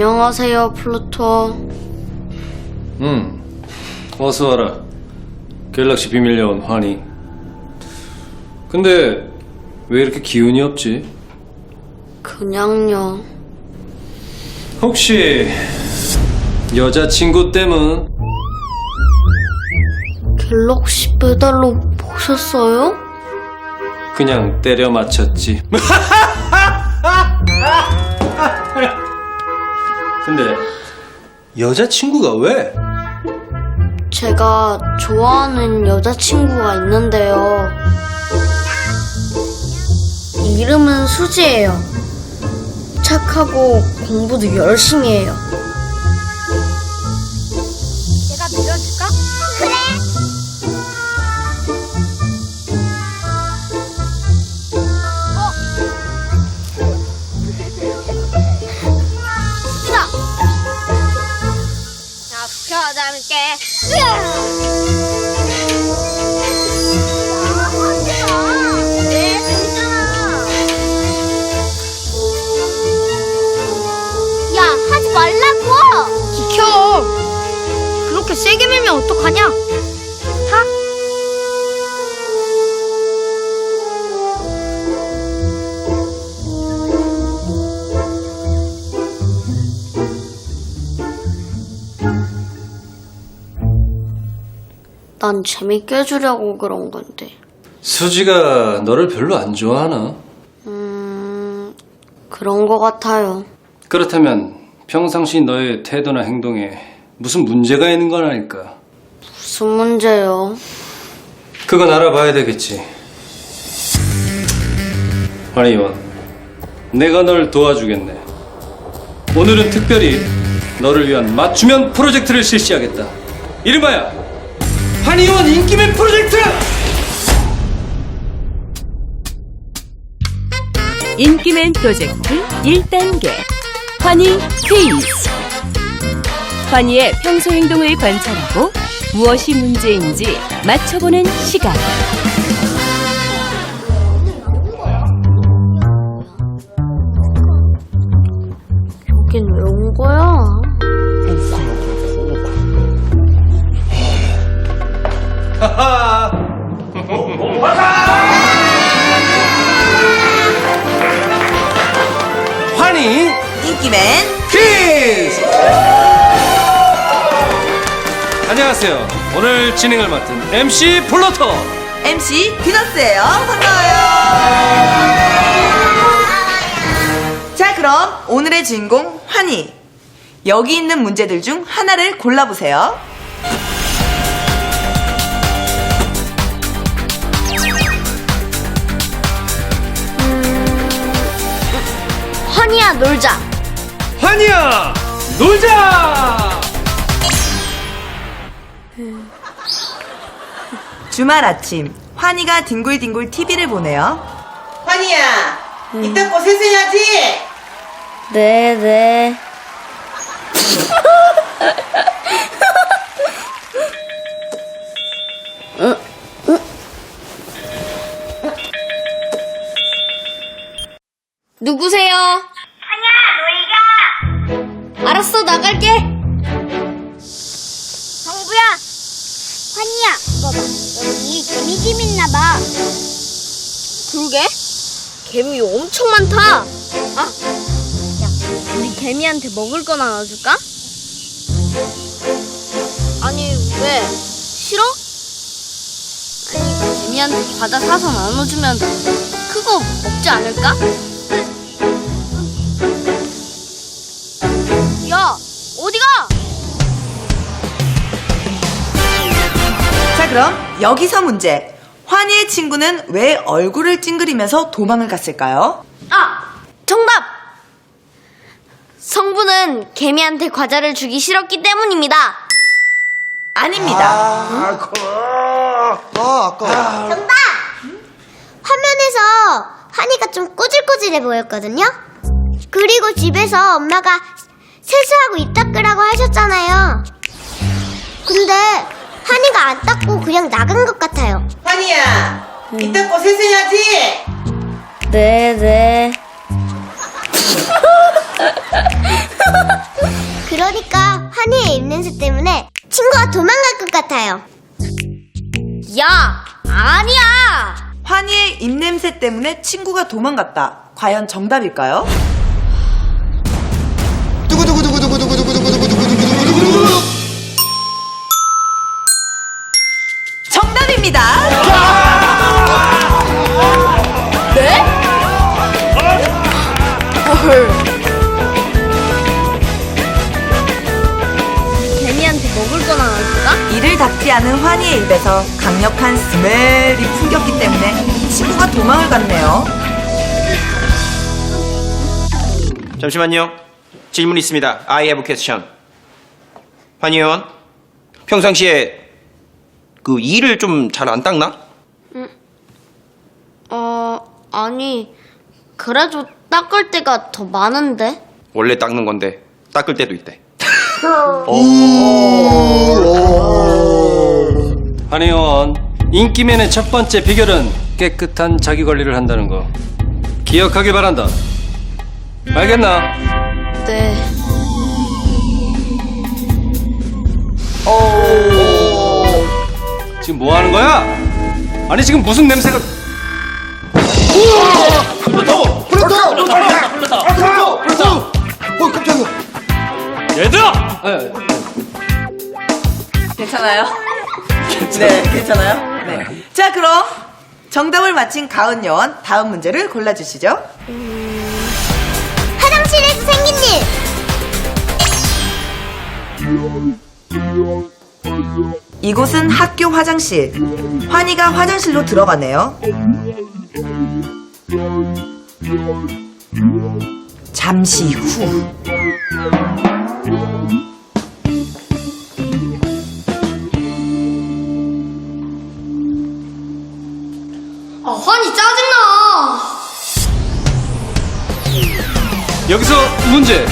안녕하세요, 플루토. 응. 어서 와라. 갤럭시 비밀 요원 환희. 근데 왜 이렇게 기운이 없지? 그냥요. 혹시 여자친구 때문? 갤럭시 배달로 보셨어요? 그냥 때려 맞췄지. 근데 여자친구가 왜? 제가 좋아하는 여자친구가 있는데요. 이름은 수지예요. 착하고 공부도 열심히 해요. 밀면 어떡하냐? 하? 난 재밌게 해주려고 그런 건데. 수지가 너를 별로 안 좋아하나? 음, 그런 거 같아요. 그렇다면 평상시 너의 태도나 행동에 무슨 문제가 있는 건 아닐까? 무슨 문제요? 그건 알아봐야 되겠지. 환희원, 내가 널 도와주겠네. 오늘은 특별히 너를 위한 맞춤형 프로젝트를 실시하겠다. 이름하여 환희원 인기맨 프로젝트! 인기맨 프로젝트 1단계 환희 퀴즈 환희의 평소 행동을 관찰하고 무엇이 문제인지 맞춰보는 시간. 여긴 왜 온 거야? 환희! 인기맨 퀴즈! 안녕하세요. 오늘 진행을 맡은 MC 플로터. MC 비너스예요. 반가워요. 자, 그럼 오늘의 주인공 환희. 여기 있는 문제들 중 하나를 골라보세요. 환희야 놀자. 환희야, 놀자! 주말 아침 환희가 뒹굴뒹굴 TV를 보네요. 환희야, 이따 거 세수해야지. 네, 네. 누구세요? 아니야, 너희가. 알았어, 나갈게. 정부야. 환희야, 이거 봐. 여기 개미집 있나봐. 그러게? 개미 엄청 많다. 아, 야, 우리 개미한테 먹을 거 나눠줄까? 아니, 왜? 싫어? 아니, 개미한테 과자 사서 나눠주면 크고 먹지 않을까? 그럼 여기서 문제. 환희의 친구는 왜 얼굴을 찡그리면서 도망을 갔을까요? 아, 정답! 성분은 개미한테 과자를 주기 싫었기 때문입니다. 아닙니다. 정답! 화면에서 환희가 좀 꼬질꼬질해 보였거든요? 그리고 집에서 엄마가 세수하고 입 닦으라고 하셨잖아요. 근데 환희가 안 닦고 그냥 나간 것 같아요. 환희야, 이따 거 세수해야지. 네, 네. 그러니까 환희의 입냄새 때문에 친구가 도망갈 것 같아요. 야, 아니야. 환희의 입냄새 때문에 친구가 도망갔다. 과연 정답일까요? 잠시만요. 질문 있습니다. I have a question. 환희 의원, 평상시에 그 이를 좀 잘 안 닦나? 어, 아니. 그래도 닦을 때가 더 많은데. 원래 닦는 건데 닦을 때도 있대. 한의원 인기맨의 첫 번째 비결은 깨끗한 자기 관리를 한다는 거 기억하길 바란다. 알겠나? 네. 지금 뭐 하는 거야? 아니 지금 무슨 냄새가? 얘들아! 예, 괜찮아요? 네, 괜찮아요? 네. 자, 그럼 정답을 맞힌 가은 여원 다음 문제를 골라주시죠. 화장실에서 생긴 일! 이곳은 학교 화장실. 환희가 화장실로 들어가네요. 잠시 후. 아, 환희 짜증나. 여기서 문제.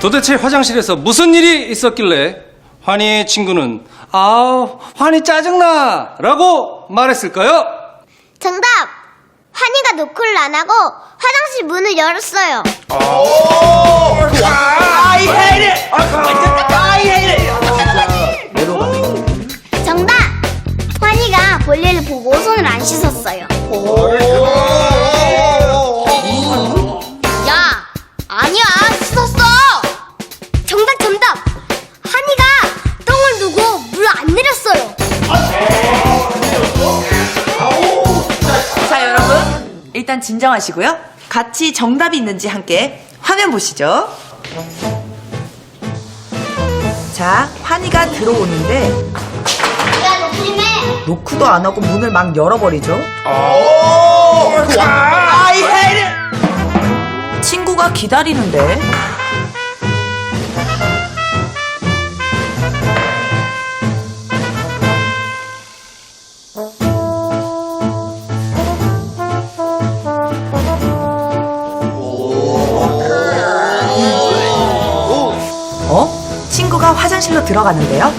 도대체 화장실에서 무슨 일이 있었길래 환희의 친구는 아 환희 짜증나 라고 말했을까요? 정답! 환희가 노크를 안 하고 화장실 문을 열었어요. 정답! 진정하시고요. 같이 정답이 있는지 함께 화면 보시죠. 자, 환희가 들어오는데 야! 노크도 안 하고 문을 막 열어버리죠. 친구가 기다리는데 들어가는데요.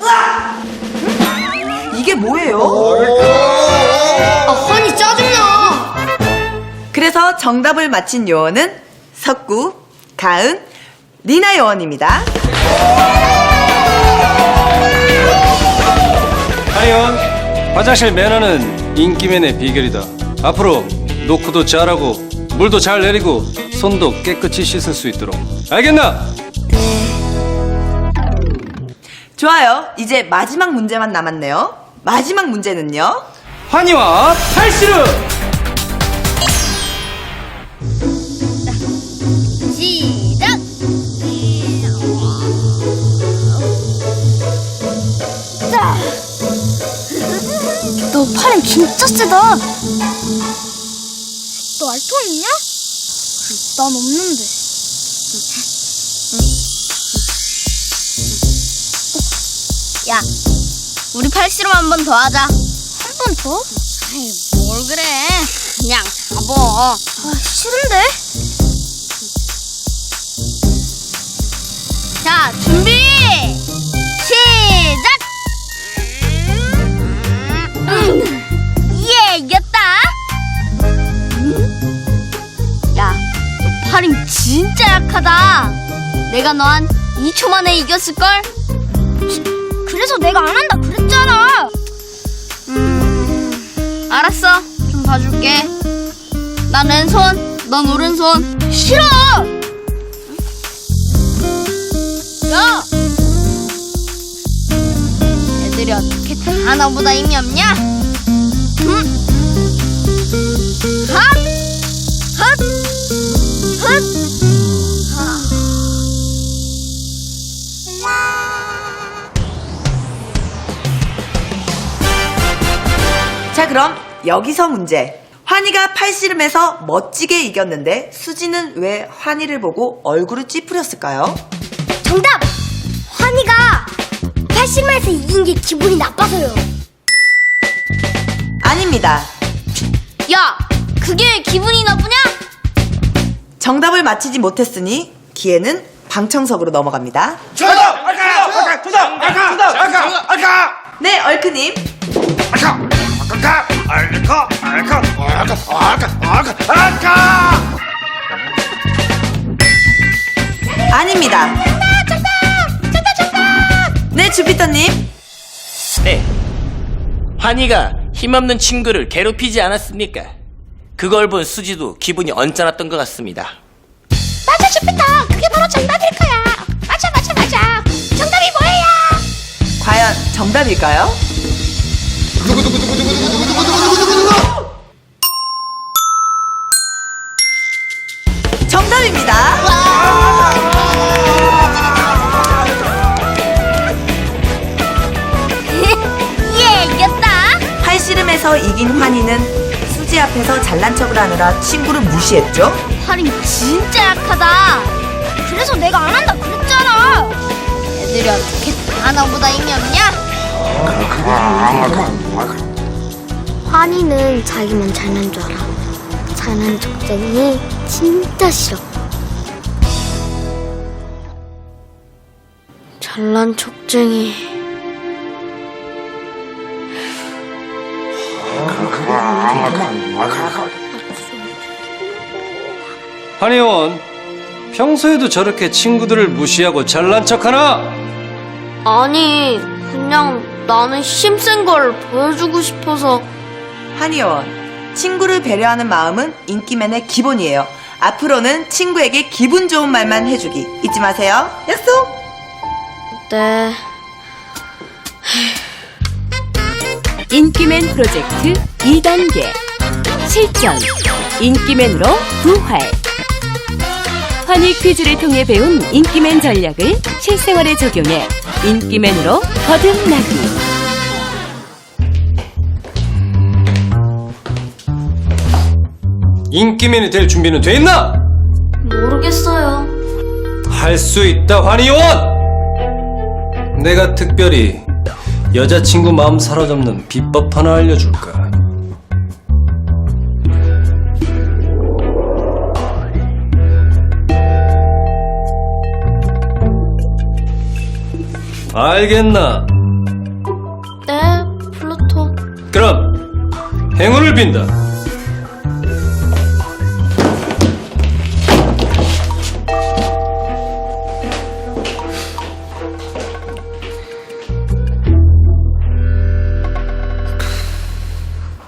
음? 이게 뭐예요? 아, 환희 짜증나. 그래서 정답을 맞힌 요원은 석구, 가은, 리나 요원입니다. 한의원 화장실 매너는 인기맨의 비결이다. 앞으로 노크도 잘하고 물도 잘 내리고 손도 깨끗이 씻을 수 있도록 알겠나? 좋아요. 이제 마지막 문제만 남았네요. 마지막 문제는요. 환희와 팔씨름 시작. 너 팔은 진짜 세다. 너 알통 있냐? 난 없는데. 야, 우리 팔씨름 한 번 더 하자. 한 번 더? 아이, 뭘 그래. 그냥 잡어. 아, 싫은데? 자, 준비! 시작! 음, 예, 이겼다! 야, 너 팔힘 약하다. 내가 너 한 2초 만에 이겼을걸? 그래서 내가 안 한다 그랬잖아. 음, 알았어. 좀 봐줄게. 난 왼손, 넌 오른손. 싫어! 야! 애들이 어떻게 다 나보다 힘이 없냐? 그럼 여기서 문제. 환희가 팔씨름에서 멋지게 이겼는데 수지는 왜 환희를 보고 얼굴을 찌푸렸을까요? 정답! 환희가 팔씨름에서 이긴 게 기분이 나빠서요. 아닙니다. 야! 그게 기분이 나쁘냐? 정답을 맞히지 못했으니 기회는 방청석으로 넘어갑니다. 정답! 알까! 정답! 알까! 정답! 알까! 알까! 네, 얼크님. 알까! 알까! 알까! 알까! 알까! 알까! 알까! 아닙니다. 네, 주피터님. 네. 환희가 힘없는 친구를 괴롭히지 않았습니까? 그걸 본 수지도 기분이 언짢았던 것 같습니다. 맞아, 주피터. 그게 바로 정답일 거야. 맞아, 맞아, 맞아. 정답이 뭐예요? 과연 정답일까요? 하느라 친구를 무시했죠. 활이 진짜 약하다. 그래서 내가 안 한다 그랬잖아. 애들이 어떻게 다 나보다 힘이 없냐? 환희는 자기만 잘난 줄 알아. 잘난 척쟁이 진짜 싫어. 잘난 척쟁이. 한의원 평소에도 저렇게 친구들을 무시하고 잘난 척하나? 아니, 그냥 나는 힘센 걸 보여주고 싶어서. 한의원 친구를 배려하는 마음은 인기맨의 기본이에요. 앞으로는 친구에게 기분 좋은 말만 해주기 잊지 마세요. 약속. 네. 인기맨 프로젝트 2단계 실전 인기맨으로 부활 환희 퀴즈를 통해 배운 인기맨 전략을 실생활에 적용해 인기맨으로 거듭나기 인기맨이 될 준비는 돼 있나? 모르겠어요. 할 수 있다 환희원! 내가 특별히 여자친구 마음 사로잡는 비법 하나 알려줄까? 알겠나? 네, 플루토. 그럼 행운을 빈다.